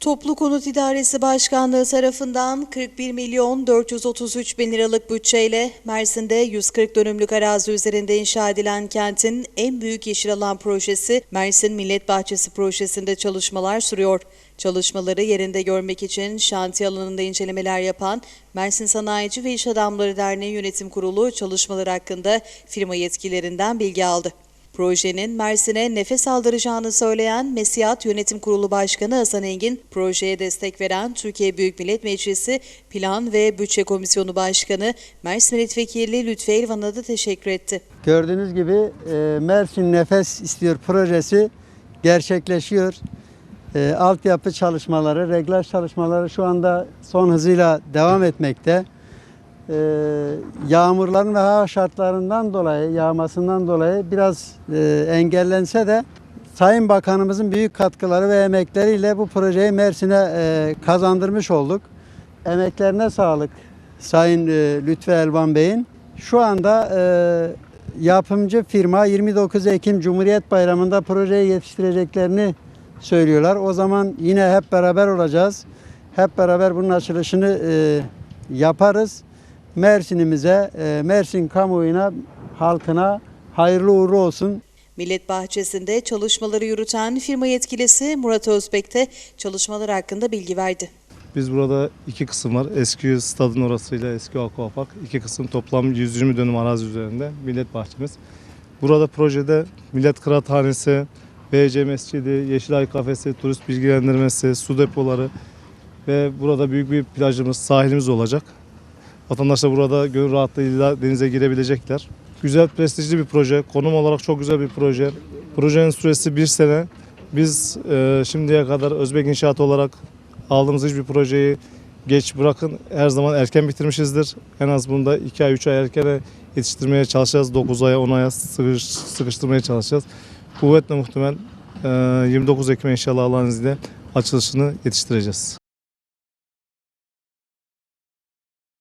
Toplu Konut İdaresi Başkanlığı tarafından 41 milyon 433 bin liralık bütçeyle Mersin'de 140 dönümlük arazi üzerinde inşa edilen kentin en büyük yeşil alan projesi Mersin Millet Bahçesi projesinde çalışmalar sürüyor. Çalışmaları yerinde görmek için şantiye alanında incelemeler yapan Mersin Sanayici ve İş Adamları Derneği Yönetim Kurulu çalışmalar hakkında firma yetkililerinden bilgi aldı. Projenin Mersin'e nefes aldıracağını söyleyen Mesiyat Yönetim Kurulu Başkanı Hasan Engin, projeye destek veren Türkiye Büyük Millet Meclisi Plan ve Bütçe Komisyonu Başkanı Mersin Milletvekili Lütfü Elvan'a da teşekkür etti. Gördüğünüz gibi e, Mersin Nefes İstiyor projesi gerçekleşiyor. E, altyapı çalışmaları, reglaj çalışmaları şu anda son hızıyla devam etmekte. E, yağmurların ve hava şartlarından dolayı, yağmasından dolayı biraz e, engellense de Sayın Bakanımızın büyük katkıları ve emekleriyle bu projeyi Mersin'e e, kazandırmış olduk. Emeklerine sağlık Sayın e, Lütfü Elvan Bey'in. Şu anda e, yapımcı firma 29 Ekim Cumhuriyet Bayramı'nda projeyi yetiştireceklerini söylüyorlar. O zaman yine hep beraber olacağız. Hep beraber bunun açılışını e, yaparız. Mersin'imize, e, Mersin kamuoyuna, halkına hayırlı uğurlu olsun. Millet Bahçesi'nde çalışmaları yürüten firma yetkilisi Murat Özbek de çalışmalar hakkında bilgi verdi. Biz burada iki kısım var. Eski stadın orasıyla eski aquapark. iki kısım toplam 120 dönüm arazi üzerinde millet bahçemiz. Burada projede Millet Kıraathanesi, BC Mescidi, Yeşilay Kafesi, turist bilgilendirmesi, su depoları ve burada büyük bir plajımız, sahilimiz olacak. Vatandaşlar burada gönül rahatlığıyla denize girebilecekler. Güzel, prestijli bir proje. Konum olarak çok güzel bir proje. Projenin süresi bir sene. Biz e, şimdiye kadar Özbek İnşaat olarak aldığımız hiçbir projeyi geç bırakın. Her zaman erken bitirmişizdir. En az bunda 2 ay 3 ay erken yetiştirmeye çalışacağız. 9 aya 10 aya sıkış, sıkıştırmaya çalışacağız. Kuvvetle muhtemel e, 29 Ekim inşallah Allah'ın izniyle açılışını yetiştireceğiz.